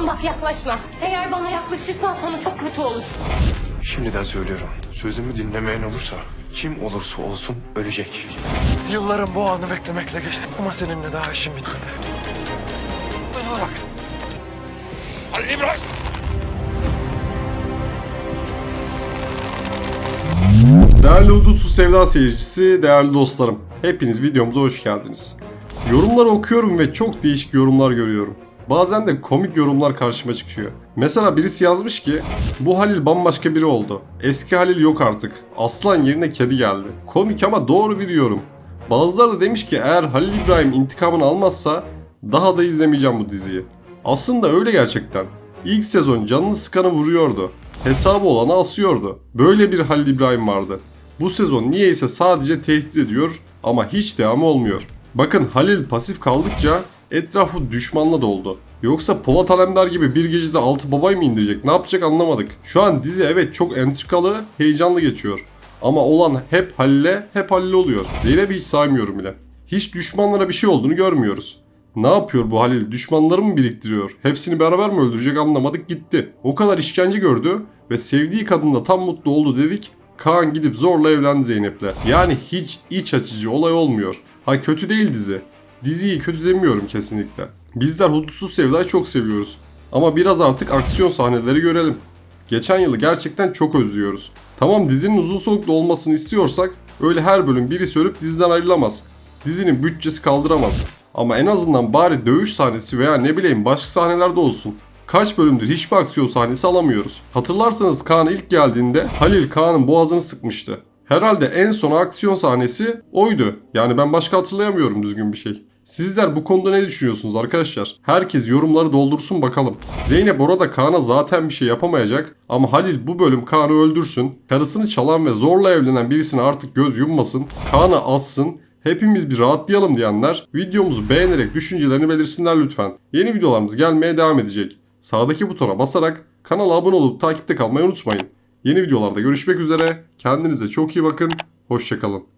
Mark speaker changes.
Speaker 1: Aman bak yaklaşma. Eğer bana yaklaşırsan sonu çok kötü olur.
Speaker 2: Şimdiden söylüyorum. Sözümü dinlemeyen olursa kim olursa olsun ölecek. Yıllarım bu anı beklemekle geçti ama seninle daha işim bitmedi. Beni bırak. Ali İbrahim.
Speaker 3: Değerli Hudutsuz Sevda seyircisi, değerli dostlarım. Hepiniz videomuza hoş geldiniz. Yorumları okuyorum ve çok değişik yorumlar görüyorum. Bazen de komik yorumlar karşıma çıkıyor. Mesela birisi yazmış ki bu Halil bambaşka biri oldu. Eski Halil yok artık. Aslan yerine kedi geldi. Komik ama doğru bir yorum. Bazıları da demiş ki eğer Halil İbrahim intikamını almazsa daha da izlemeyeceğim bu diziyi. Aslında öyle gerçekten. İlk sezon canını sıkanı vuruyordu. Hesabı olanı asıyordu. Böyle bir Halil İbrahim vardı. Bu sezon niyeyse sadece tehdit ediyor ama hiç devamı olmuyor. Bakın Halil pasif kaldıkça etrafı düşmanla doldu. Yoksa Polat Alemdar gibi bir gecede altı babay mı indirecek ne yapacak anlamadık. Şu an dizi evet çok entrikalı, heyecanlı geçiyor. Ama olan hep Halil'e hep Halil oluyor. Zeynep'i hiç saymıyorum bile. Hiç düşmanlara bir şey olduğunu görmüyoruz. Ne yapıyor bu Halil? Düşmanları mı biriktiriyor? Hepsini beraber mi öldürecek anlamadık gitti. O kadar işkence gördü ve sevdiği kadınla tam mutlu oldu dedik. Kaan gidip zorla evlendi Zeynep'le. Yani hiç iç açıcı olay olmuyor. Ha kötü değil dizi. Diziyi kötü demiyorum kesinlikle. Bizler hudutsuz sevdayı çok seviyoruz. Ama biraz artık aksiyon sahneleri görelim. Geçen yılı gerçekten çok özlüyoruz. Tamam dizinin uzun soluklu olmasını istiyorsak öyle her bölüm birisi ölüp diziden ayrılamaz. Dizinin bütçesi kaldıramaz. Ama en azından bari dövüş sahnesi veya ne bileyim başka sahnelerde olsun. Kaç bölümdür hiçbir aksiyon sahnesi alamıyoruz. Hatırlarsanız Kaan ilk geldiğinde Halil Kaan'ın boğazını sıkmıştı. Herhalde en son aksiyon sahnesi oydu. Yani ben başka hatırlayamıyorum düzgün bir şey. Sizler bu konuda ne düşünüyorsunuz arkadaşlar? Herkes yorumları doldursun bakalım. Zeynep orada Kaan'a zaten bir şey yapamayacak ama Halil bu bölüm Kaan'ı öldürsün. Karısını çalan ve zorla evlenen birisine artık göz yummasın. Kaan'ı assın. Hepimiz bir rahatlayalım diyenler videomuzu beğenerek düşüncelerini belirsinler lütfen. Yeni videolarımız gelmeye devam edecek. Sağdaki butona basarak kanala abone olup takipte kalmayı unutmayın. Yeni videolarda görüşmek üzere. Kendinize çok iyi bakın. Hoşçakalın.